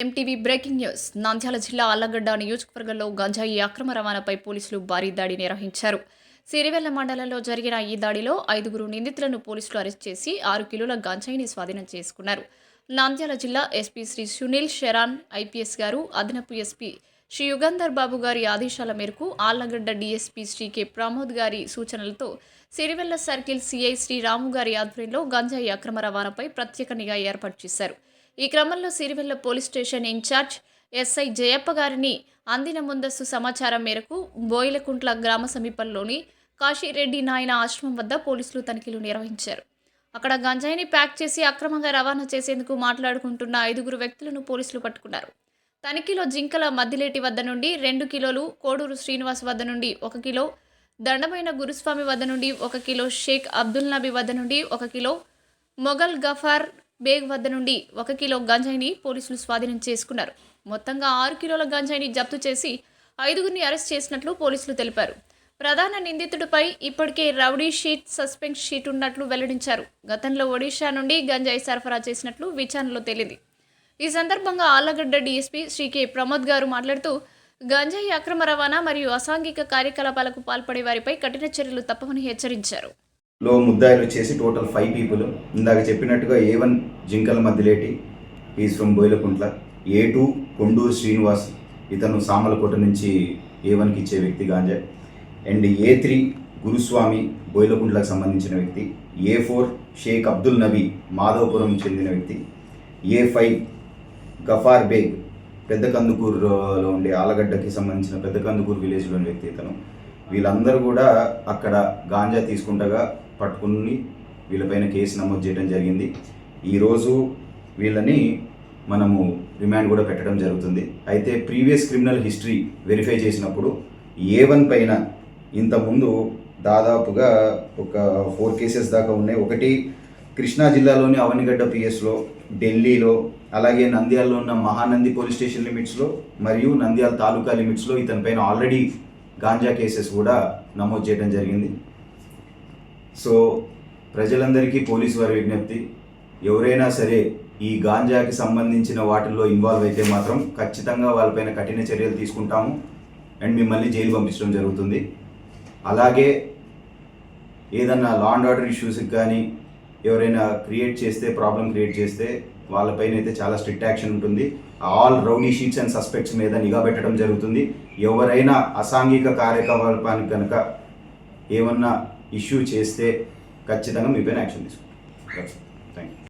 MTV breaking news Nandyal జిల్లా ఆళ్ళగడ్డ నియోజకవర్గంలో గంజాయి అక్రమ రవాణాపై పోలీసులు భారీ దాడి నిర్వహించారు. సిరివెల్ల మండలంలో జరిగిన ఈ దాడిలో ఐదుగురు నిందితులను పోలీసులు అరెస్ట్ చేసి ఆరు కిలోల గంజాయిని స్వాధీనం చేసుకున్నారు. నంద్యాల జిల్లా ఎస్పీ శ్రీ సునీల్ షెరాన్ ఐపీఎస్ గారు అదనపు ఎస్పీ శ్రీ యుగంధర్ బాబు గారి ఆదేశాల మేరకు ఆళ్ళగడ్డ డీఎస్పీ శ్రీ కె ప్రమోద్ గారి సూచనలతో సిరివెల్ల సర్కిల్ సిఐ శ్రీ రాము గారి ఆధ్వర్యంలో గంజాయి అక్రమ రవాణాపై ప్రత్యేక నిఘా ఏర్పాటు చేశారు. ఈ క్రమంలో Sirivella police station incharge SI Jayappa గారిని అందిన ముందస్తు సమాచారం మేరకు బోయిలకుంట్ల గ్రామ సమీపంలోని కాశీరెడ్డి నాయన ఆశ్రమం వద్ద పోలీసులు తనిఖీలు నిర్వహించారు. అక్కడ గంజాయిని ప్యాక్ చేసి అక్రమంగా రవాణా చేసేందుకు మాట్లాడుకుంటున్న ఐదుగురు వ్యక్తులను పోలీసులు పట్టుకున్నారు. తనిఖీలో జింకల మద్దిలేటి వద్ద నుండి రెండు కిలోలు కోడూరు శ్రీనివాస్ వద్ద నుండి ఒక కిలో దండమైన గురుస్వామి వద్ద నుండి ఒక కిలో షేక్ అబ్దుల్ నబీ వద్ద నుండి ఒక కిలో మొఘల్ గఫార్ బేగ్ వద్ద నుండి ఒక కిలో గంజాయిని పోలీసులు స్వాధీనం చేసుకున్నారు. మొత్తంగా ఆరు కిలోల గంజాయిని జప్తు చేసి ఐదుగురిని అరెస్ట్ చేసినట్లు పోలీసులు తెలిపారు. ప్రధాన నిందితుడిపై ఇప్పటికే రౌడీ షీట్ సస్పెన్స్ షీట్ ఉన్నట్లు వెల్లడించారు. గతంలో ఒడిషా నుండి గంజాయి సరఫరా చేసినట్లు విచారణలో తేలింది. ఈ సందర్భంగా ఆళ్ళగడ్డ డీఎస్పీ శ్రీకే ప్రమోద్ గారు మాట్లాడుతూ గంజాయి అక్రమ రవాణా మరియు అసాంఘిక కార్యకలాపాలకు పాల్పడే వారిపై కఠిన చర్యలు తప్పవని హెచ్చరించారు. లో ముద్దాయిలు వచ్చేసి టోటల్ ఫైవ్ పీపుల్. ఇందాక చెప్పినట్టుగా A one Jinkala Madhyaleti is from Boyilakuntla A two Konduru Srinivas ఇతను సామలకోట నుంచి ఏ వన్కి ఇచ్చే వ్యక్తి ganja. And A three Guruswamy బోయిలకుంట్లకు సంబంధించిన వ్యక్తి. ఏ ఫోర్ షేక్ అబ్దుల్ నబీ మాధవపురం చెందిన వ్యక్తి. ఏ ఫైవ్ గఫార్ బేగ్ పెద్ద కందుకూరులో ఉండే ఆలగడ్డకి సంబంధించిన పెద్ద కందుకూరు విలేజ్లోని వ్యక్తి ఇతను. వీళ్ళందరూ కూడా అక్కడ గాంజా తీసుకుంటగా పట్టుకుని వీళ్ళపైన కేసు నమోదు చేయడం జరిగింది. ఈరోజు వీళ్ళని మనము రిమాండ్ కూడా పెట్టడం జరుగుతుంది. అయితే ప్రీవియస్ క్రిమినల్ హిస్టరీ వెరిఫై చేసినప్పుడు ఏ వన్ పైన ఇంతకుముందు దాదాపుగా ఒక ఫోర్ కేసెస్ దాకా ఉన్నాయి. ఒకటి కృష్ణా జిల్లాలోని అవనిగడ్డ పిఎస్లో ఢిల్లీలో అలాగే నంద్యాలలో ఉన్న మహానంది పోలీస్ స్టేషన్ లిమిట్స్లో మరియు నంద్యాల తాలూకా లిమిట్స్లో ఇతనిపైన ఆల్రెడీ గాంజా కేసెస్ కూడా నమోదు చేయడం జరిగింది. సో ప్రజలందరికీ పోలీసు వారి విజ్ఞప్తి. ఎవరైనా సరే ఈ గాంజాకి సంబంధించిన వాటిల్లో ఇన్వాల్వ్ అయితే మాత్రం ఖచ్చితంగా వాళ్ళపైన కఠిన చర్యలు తీసుకుంటాము. అండ్ మిమ్మల్ని జైలు పంపించడం జరుగుతుంది. అలాగే ఏదన్నా లా అండ్ ఆర్డర్ ఇష్యూస్కి కానీ ఎవరైనా క్రియేట్ చేస్తే ప్రాబ్లం క్రియేట్ చేస్తే వాళ్ళపైన అయితే చాలా స్ట్రిక్ట్ యాక్షన్ ఉంటుంది. All rowdy sheets and suspects మీద నిఘా పెట్టడం జరుగుతుంది. ఎవరైనా అసాంఘిక కార్యకలాపానికి కనుక ఏమన్నా ఇష్యూ చేస్తే ఖచ్చితంగా మీపైన యాక్షన్ తీసుకుంటాం. Thank you